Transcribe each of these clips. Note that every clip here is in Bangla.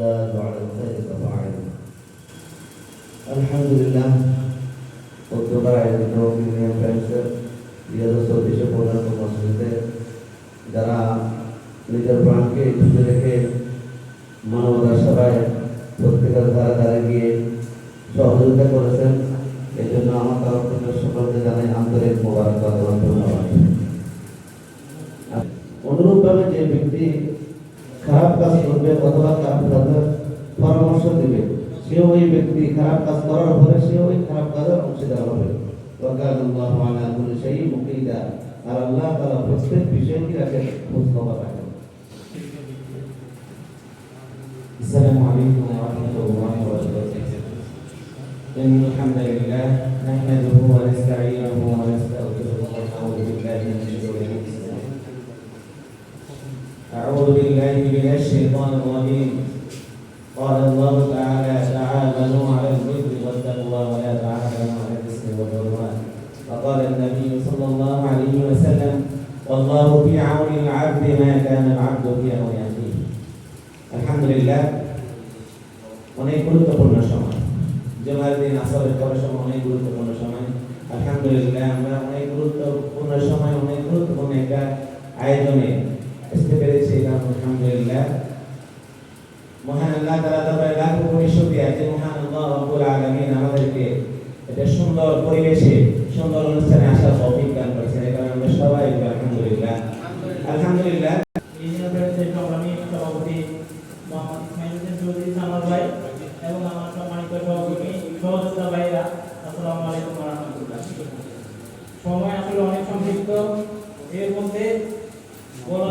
والزاد على الخير كفاعل الحمد لله উদ্যোগের আয়োজিত মিলিনিয়াম ফ্রেন্ডসের দুই হাজার চব্বিশে পনেরো মসজিদে যারা নিজের প্রাণকে ঢুকে রেখে মানবতার সেবায় প্রত্যেকের ধারে ধারে গিয়ে সহযোগিতা করেছেন এই জন্য আমার তরফ থেকে সকলকে জানাই আন্তরিক মোবারকবাদ এবং ধন্যবাদ অনুরূপভাবে যে ব্যক্তি খারাপ কাজ করবে অথবা খারাপ কাজের পরামর্শ দেবে সেও ওই ব্যক্তি খারাপ কাজ করার পরে সেও ওই খারাপ কাজের অংশীদার হবে ওয়াকান আল্লাহু আলা কুল্লি শাইইন মুকিতা আর আল্লাহ তাআলা প্রত্যেক বিষয় কি রাখেন খোঁজ খবর রাখেন السلام عليكم ورحمة الله وبركاته إن الحمد لله نحمده ونستعينه ونستغفره ونعوذ بالله من شرور من الشيطان الرجيم قال الله تعالى تعاونوا على البر والتقوى ولا تعاونوا على الإثم والعدوان وقال النبي صلى الله عليه وسلم والله في عون العبد ما كان العبد في عون أخيه আলহামদুলিল্লাহ অনেক গুরুত্বপূর্ণ সময় জমার দিন আসরের পরের সময় অনেক গুরুত্বপূর্ণ সময় আলহামদুলিল্লাহ আমরা অনেক আলহামদুলিল্লাহ মহান আল্লাহ তাআলা তারপরে লাখ কোটি শুকরিয়া মহান আল্লাহ রব্বুল আলামিন আমাদেরকে এটা সুন্দর পরিবেশে, সুন্দর অনুষ্ঠানে আসার তৌফিক দান করেছেন। এই আমরা সবাই আলহামদুলিল্লাহ। আলহামদুলিল্লাহ। এবং সময় আসলে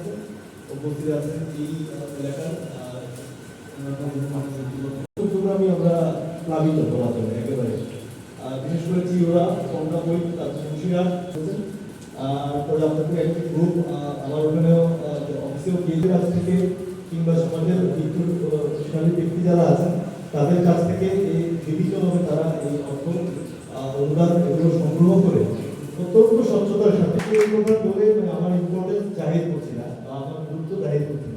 আছেন উপস্থিত আছেন এই এলাকার প্রোগ্রামই আমরা প্লাবিত বলা যাবে একেবারে। বিশেষ করে চিওরা কমলা বই তারপর মুন্সিরা আর পরে আপনাদের একটি গ্রুপ আমার ওখানেও অফিসেও গিয়ে কাছ থেকে কিংবা সমাজের বিত্তশালী ব্যক্তি যারা আছেন, তাদের কাছ থেকে এই বিভিন্নভাবে তারা এই অর্থ অনুদান এগুলো সংগ্রহ করে অত্যন্ত স্বচ্ছতার সাথে মানে আমার ইম্পর্টেন্স জাহির করছি না আমার গুরুত্ব জাহির করছি।